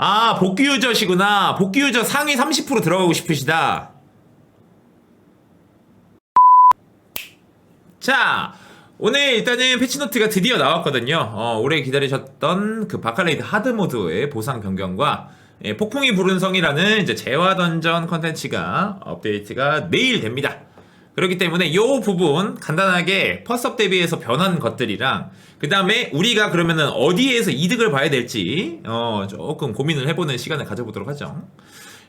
아, 복귀 유저시구나. 복귀 유저 상위 30% 들어가고 싶으시다. 자, 오늘 일단은 패치노트가 드디어 나왔거든요. 어, 오래 기다리셨던 그 바칼레이드 하드모드의 보상 변경과 예, 폭풍이 부른 성이라는 이제 재화 던전 컨텐츠가 업데이트가 내일 됩니다. 그렇기 때문에 이 부분 간단하게 퍼스업 대비해서 변한 것들이랑 그 다음에 우리가 그러면은 어디에서 이득을 봐야 될지 어, 조금 고민을 해보는 시간을 가져보도록 하죠.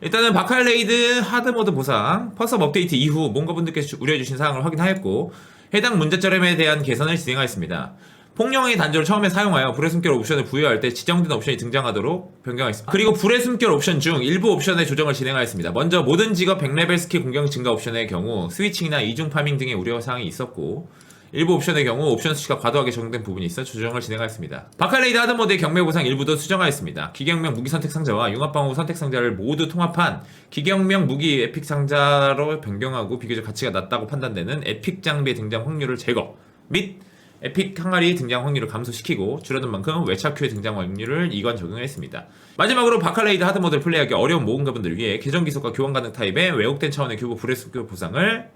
일단은 바칼레이드 하드모드 보상 퍼스업 업데이트 이후 뭔가 분들께서 우려해주신 사항을 확인하였고 해당 문제점에 대한 개선을 진행하였습니다. 폭령의 단조를 처음에 사용하여 불의 숨결 옵션을 부여할 때 지정된 옵션이 등장하도록 변경하였습니다. 그리고 불의 숨결 옵션 중 일부 옵션의 조정을 진행하였습니다. 먼저 모든 직업 100레벨 스킬 공격 증가 옵션의 경우 스위칭이나 이중 파밍 등의 우려 사항이 있었고 일부 옵션의 경우 옵션 수치가 과도하게 적용된 부분이 있어 조정을 진행하였습니다. 바칼레이드 하드모드의 경매 보상 일부도 수정하였습니다. 기경명 무기 선택 상자와 융합방어 선택 상자를 모두 통합한 기경명 무기 에픽 상자로 변경하고 비교적 가치가 낮다고 판단되는 에픽 장비의 등장 확률을 제거 및 에픽 항아리 등장 확률을 감소시키고 줄어든 만큼 외차 큐의 등장 확률을 이관 적용했습니다. 마지막으로 바칼레이드 하드 모드를 플레이하기 어려운 모험가분들을 위해 계정 기속과 교환 가능 타입의 왜곡된 차원의 교부 불의 숨결 보상을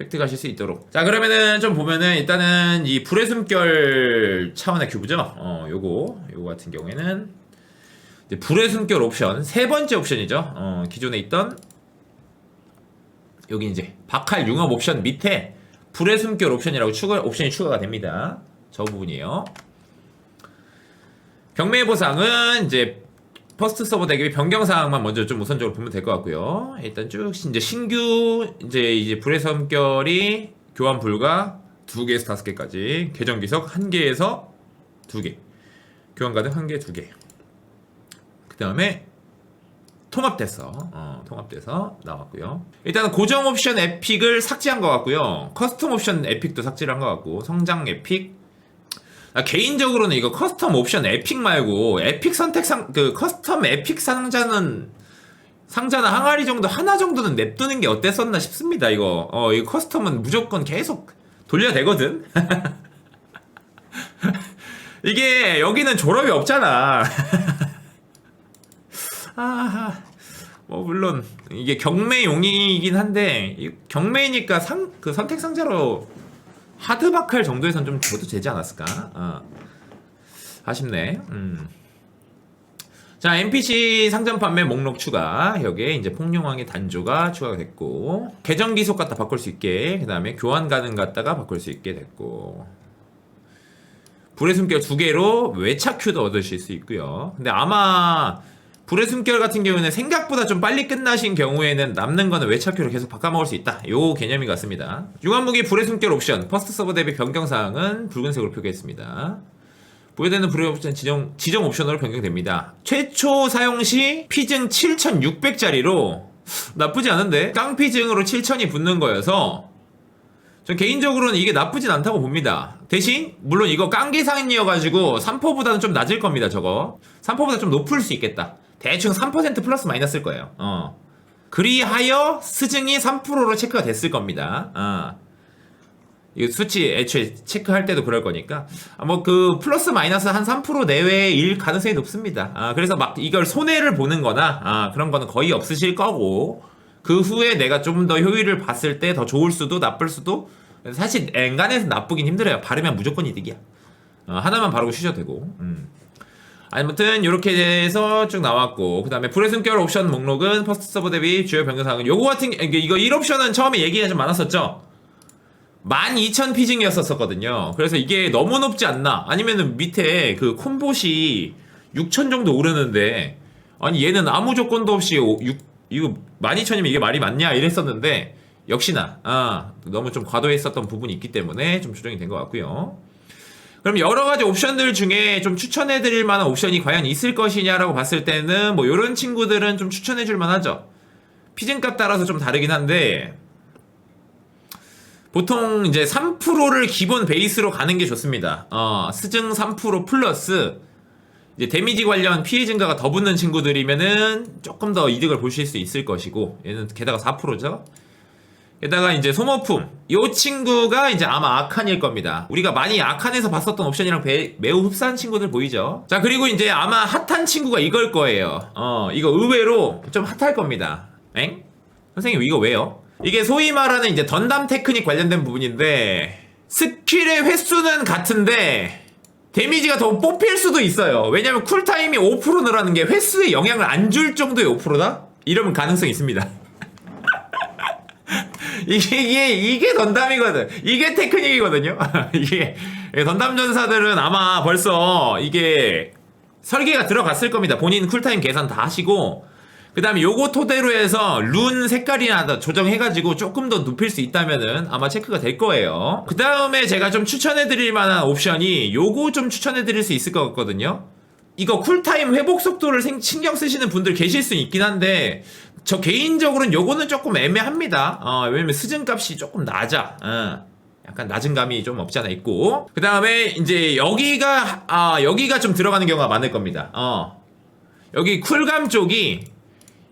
획득하실 수 있도록. 자 그러면은 좀 보면은 일단은 이 불의 숨결 차원의 큐브죠. 어 요거 요거 같은 경우에는 불의 숨결 옵션 세 번째 옵션이죠. 어 기존에 있던 여기 이제 박할 융합 옵션 밑에 불의 숨결 옵션이라고 추가 옵션이 추가가 됩니다. 저 부분이에요. 경매 보상은 이제 퍼스트 서버 대비 변경 사항만 먼저 좀 우선적으로 보면 될 것 같고요. 일단 쭉 이제 신규 이제 이제 불의 숨결이 교환 불가 두 개에서 다섯 개까지 계정 기석 한 개에서 두 개, 교환 가능 한 개, 두 개. 그 다음에 통합돼서 어, 통합돼서 나왔고요. 일단은 고정 옵션 에픽을 삭제한 것 같고요. 커스텀 옵션 에픽도 삭제를 한 것 같고 성장 에픽. 아, 개인적으로는 이거 커스텀 옵션 에픽 말고 에픽 선택 상 그 커스텀 에픽 상자는 상자나 항아리 정도 하나 정도는 냅두는 게 어땠었나 싶습니다. 이거 어 이거 커스텀은 무조건 계속 돌려야 되거든. 이게 여기는 졸업이 없잖아. 아, 뭐 물론 이게 경매용이긴 한데 이 경매니까 상 그 선택 상자로 하드바칼 정도에선 좀 줘도 되지 않았을까? 어. 아쉽네. 음. 자, NPC 상점 판매 목록 추가. 여기에 이제 폭룡왕의 단조가 추가가 됐고, 계정 기속 갖다 바꿀 수 있게, 그 다음에 교환 가능 갖다가 바꿀 수 있게 됐고, 불의 숨결 두 개로 외차 큐도 얻으실 수 있고요. 근데 아마 불의 숨결 같은 경우는 생각보다 좀 빨리 끝나신 경우에는 남는 거는 외차큐로 계속 바꿔먹을 수 있다. 요 개념인 것 같습니다. 융합무기 불의 숨결 옵션 퍼스트 서버 대비 변경 사항은 붉은색으로 표기했습니다. 부여되는 불의 옵션 지정, 지정 옵션으로 변경됩니다. 최초 사용 시 피증 7600짜리로 나쁘지 않은데 깡피증으로 7000이 붙는 거여서 전 개인적으로는 이게 나쁘진 않다고 봅니다. 대신 물론 이거 깡기상이어가지고 3%보다는 좀 낮을 겁니다. 저거 3%보다 좀 높을 수 있겠다. 대충 3% 플러스 마이너스일 거예요. 어. 그리하여 스증이 3%로 체크가 됐을 겁니다. 어. 이 수치 애초에 체크할 때도 그럴 거니까 뭐그 플러스 마이너스 한 3% 내외일 가능성이 높습니다. 아, 그래서 막 이걸 손해를 보는거나 아, 그런 거는 거의 없으실 거고 그 후에 내가 좀 더 효율을 봤을 때 더 좋을 수도 나쁠 수도 사실 엔간에서 나쁘긴 힘들어요. 바르면 무조건 이득이야. 어, 하나만 바르고 쉬셔도 되고. 음. 아무튼 이렇게 해서 쭉 나왔고 그 다음에 불의 숨결 옵션 목록은 퍼스트 서버 대비 주요 변경사항은 요거 같은 게 이거 1옵션은 처음에 얘기가 좀 많았었죠? 12,000 피징이었었거든요. 그래서 이게 너무 높지 않나? 아니면은 밑에 그 콤봇이 6,000 정도 오르는데 아니 얘는 아무 조건도 없이 6, 이거 12,000이면 이게 말이 맞냐? 이랬었는데 역시나 아, 너무 좀 과도했었던 부분이 있기 때문에 좀 조정이 된 것 같고요 그럼 여러 가지 옵션들 중에 좀 추천해 드릴 만한 옵션이 과연 있을 것이냐라고 봤을 때는 뭐 이런 친구들은 좀 추천해 줄 만하죠. 피증값 따라서 좀 다르긴 한데 보통 이제 3%를 기본 베이스로 가는 게 좋습니다. 어, 스증 3% 플러스 이제 데미지 관련 피해 증가가 더 붙는 친구들이면은 조금 더 이득을 보실 수 있을 것이고 얘는 게다가 4%죠. 게다가 이제 소모품 이 친구가 이제 아마 아칸일 겁니다 우리가 많이 아칸에서 봤었던 옵션이랑 배- 매우 흡사한 친구들 보이죠 자 그리고 이제 아마 핫한 친구가 이걸 거예요 어 이거 의외로 좀 핫할 겁니다 엥? 선생님 이거 왜요? 이게 소위 말하는 이제 던담 테크닉 관련된 부분인데 스킬의 횟수는 같은데 데미지가 더 뽑힐 수도 있어요 왜냐면 쿨타임이 5% 늘어나는 게 횟수에 영향을 안 줄 정도의 5%다? 이러면 가능성이 있습니다 이게, 이게, 던담이거든. 이게 테크닉이거든요. 이게, 던담 전사들은 아마 벌써 이게 설계가 들어갔을 겁니다. 본인 쿨타임 계산 다 하시고, 그 다음에 요거 토대로 해서 룬 색깔이나 더 조정해가지고 조금 더 눕힐 수 있다면은 아마 체크가 될 거예요. 그 다음에 제가 좀 추천해드릴 만한 옵션이 요거 좀 추천해드릴 수 있을 것 같거든요. 이거 쿨타임 회복 속도를 생- 신경 쓰시는 분들 계실 수 있긴 한데 저 개인적으로는 요거는 조금 애매합니다. 어, 왜냐면 스증 값이 조금 낮아. 어. 약간 낮은 감이 좀 없지 않아 있고 그 다음에 이제 여기가 아 여기가 좀 들어가는 경우가 많을 겁니다. 어 여기 쿨감 쪽이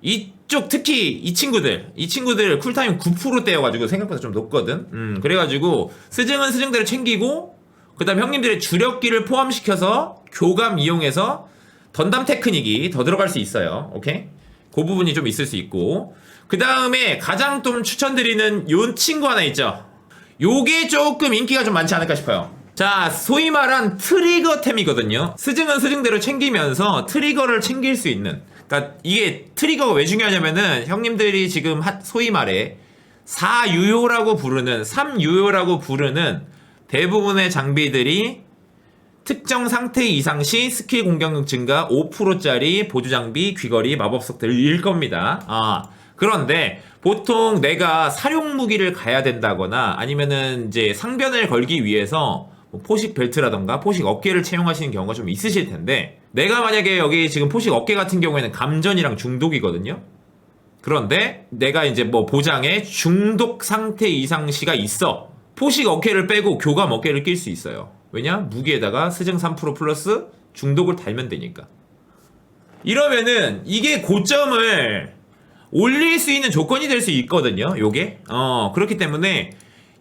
이쪽 특히 이 친구들 이 친구들 쿨타임 9%대여가지고 생각보다 좀 높거든. 음 그래가지고 스증은 스증대로 챙기고 그 다음 형님들의 주력기를 포함시켜서 교감 이용해서 던담 테크닉이 더 들어갈 수 있어요. 오케이? 그 부분이 좀 있을 수 있고 그 다음에 가장 좀 추천드리는 요 친구 하나 있죠. 요게 조금 인기가 좀 많지 않을까 싶어요. 자, 소위 말한 트리거템이거든요. 스증은 스증대로 챙기면서 트리거를 챙길 수 있는. 그러니까 이게 트리거가 왜 중요하냐면은 형님들이 지금 하- 소위 말해 4유효라고 부르는 3유효라고 부르는 대부분의 장비들이 특정 상태 이상 시 스킬 공격력 증가 5%짜리 보조 장비, 귀걸이, 마법석들일 겁니다. 아, 그런데 보통 내가 사용 무기를 가야 된다거나 아니면은 이제 상변을 걸기 위해서 뭐 포식 벨트라던가 포식 어깨를 채용하시는 경우가 좀 있으실 텐데 내가 만약에 여기 지금 포식 어깨 같은 경우에는 감전이랑 중독이거든요. 그런데 내가 이제 뭐 보장에 중독 상태 이상 시가 있어. 포식 어깨를 빼고 교감 어깨를 낄 수 있어요. 왜냐? 무기에다가 스증 3% 플러스 중독을 달면 되니까. 이러면은 이게 고점을 올릴 수 있는 조건이 될 수 있거든요. 요게. 어, 그렇기 때문에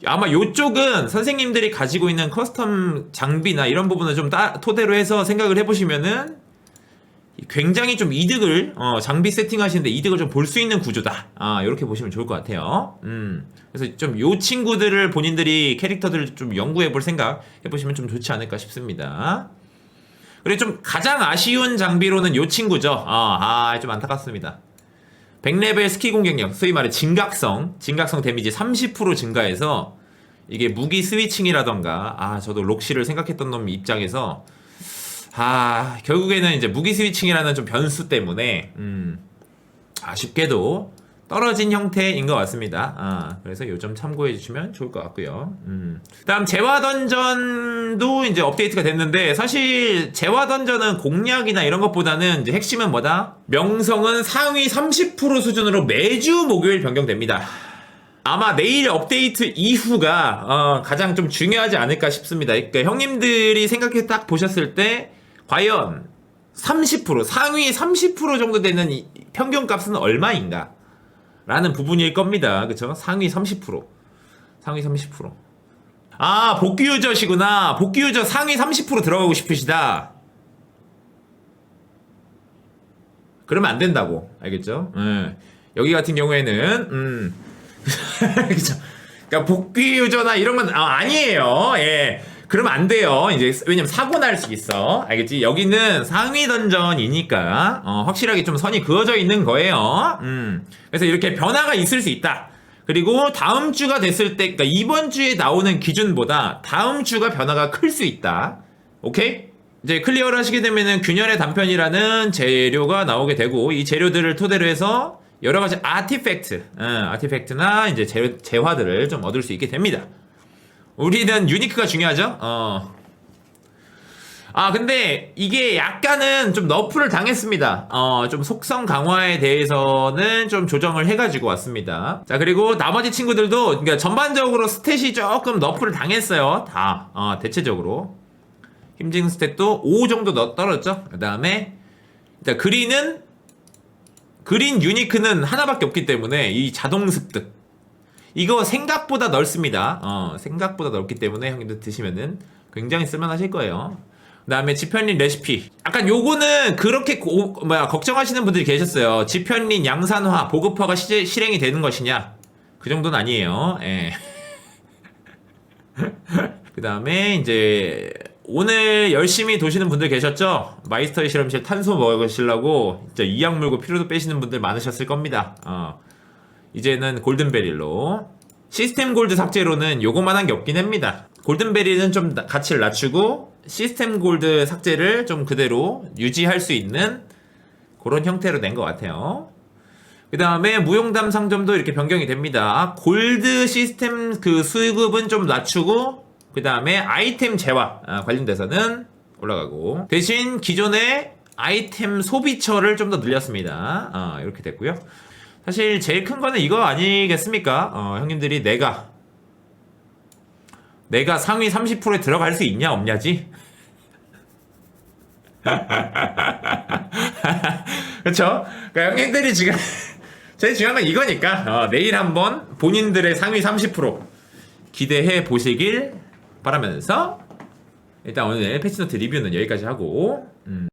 아마 요쪽은 선생님들이 가지고 있는 커스텀 장비나 이런 부분을 좀 따, 토대로 해서 생각을 해보시면은 굉장히 좀 이득을 어, 장비 세팅하시는데 이득을 좀 볼 수 있는 구조다. 아 이렇게 보시면 좋을 것 같아요. 음 그래서 좀 요 친구들을 본인들이 캐릭터들을 좀 연구해 볼 생각 해보시면 좀 좋지 않을까 싶습니다. 그리고 좀 가장 아쉬운 장비로는 요 친구죠. 아좀 안타깝습니다. 100레벨 스키 공격력, 소위 말해 진각성, 진각성 데미지 30% 증가해서 이게 무기 스위칭이라던가 아 저도 록시를 생각했던 놈 입장에서 아 결국에는 이제 무기 스위칭이라는 좀 변수 때문에 음, 아쉽게도 떨어진 형태인 것 같습니다. 아, 그래서 요점 참고해 주시면 좋을 것 같고요. 음. 다음 재화 던전도 이제 업데이트가 됐는데 사실 재화 던전은 공략이나 이런 것보다는 이제 핵심은 뭐다? 명성은 상위 30% 수준으로 매주 목요일 변경됩니다. 아마 내일 업데이트 이후가 어, 가장 좀 중요하지 않을까 싶습니다. 그러니까 형님들이 생각해 딱 보셨을 때 과연 30% 상위 30% 정도 되는 이 평균 값은 얼마인가? 라는 부분일 겁니다. 그쵸? 상위 30%. 상위 30%. 아, 복귀 유저시구나. 복귀 유저 상위 30% 들어가고 싶으시다. 그러면 안 된다고. 알겠죠? 예. 여기 같은 경우에는, 음. 그쵸? 그러니까 복귀 유저나 이런 건 아, 아니에요. 예. 그러면 안 돼요. 이제 왜냐면 사고 날 수 있어. 알겠지? 여기는 상위 던전이니까 어, 확실하게 좀 선이 그어져 있는 거예요. 음. 그래서 이렇게 변화가 있을 수 있다. 그리고 다음 주가 됐을 때, 그러니까 이번 주에 나오는 기준보다 다음 주가 변화가 클 수 있다. 오케이? 이제 클리어를 하시게 되면은 균열의 단편이라는 재료가 나오게 되고 이 재료들을 토대로 해서 여러 가지 아티팩트, 어, 아티팩트나 이제 재, 재화들을 좀 얻을 수 있게 됩니다. 우리는 유니크가 중요하죠. 어. 아 근데 이게 약간은 좀 너프를 당했습니다. 어좀 속성 강화에 대해서는 좀 조정을 해가지고 왔습니다. 자 그리고 나머지 친구들도 그러니까 전반적으로 스탯이 조금 너프를 당했어요. 다 어, 대체적으로 힘증 스탯도 5 정도 너- 떨어졌죠. 그 다음에 그린은 그린 유니크는 하나밖에 없기 때문에 이 자동 습득 이거 생각보다 넓습니다. 어, 생각보다 넓기 때문에 형님들 드시면은 굉장히 쓸만하실 거예요. 그다음에 지편린 레시피. 약간 요거는 그렇게 고, 뭐야 걱정하시는 분들이 계셨어요. 지편린 양산화 보급화가 시, 실행이 되는 것이냐? 그 정도는 아니에요. 예. 그다음에 이제 오늘 열심히 도시는 분들 계셨죠? 마이스터의 실험실 탄소 먹으시려고 진짜 이약 물고 피로도 빼시는 분들 많으셨을 겁니다. 어. 이제는 골든베릴로 시스템 골드 삭제로는 요거만한 게 없긴 합니다. 골든베릴은 좀 나- 가치를 낮추고 시스템 골드 삭제를 좀 그대로 유지할 수 있는 그런 형태로 낸 것 같아요. 그 다음에 무용담 상점도 이렇게 변경이 됩니다. 골드 시스템 그 수급은 좀 낮추고 그 다음에 아이템 재화 아, 관련돼서는 올라가고 대신 기존의 아이템 소비처를 좀 더 늘렸습니다. 아, 이렇게 됐고요. 사실 제일 큰 거는 이거 아니겠습니까? 어, 형님들이 내가 내가 상위 30%에 들어갈 수 있냐 없냐지. 그렇죠? 그러니까 형님들이 지금 제일 중요한 건 이거니까 어, 내일 한번 본인들의 상위 30% 기대해 보시길 바라면서 일단 오늘 패치노트 리뷰는 여기까지 하고 음.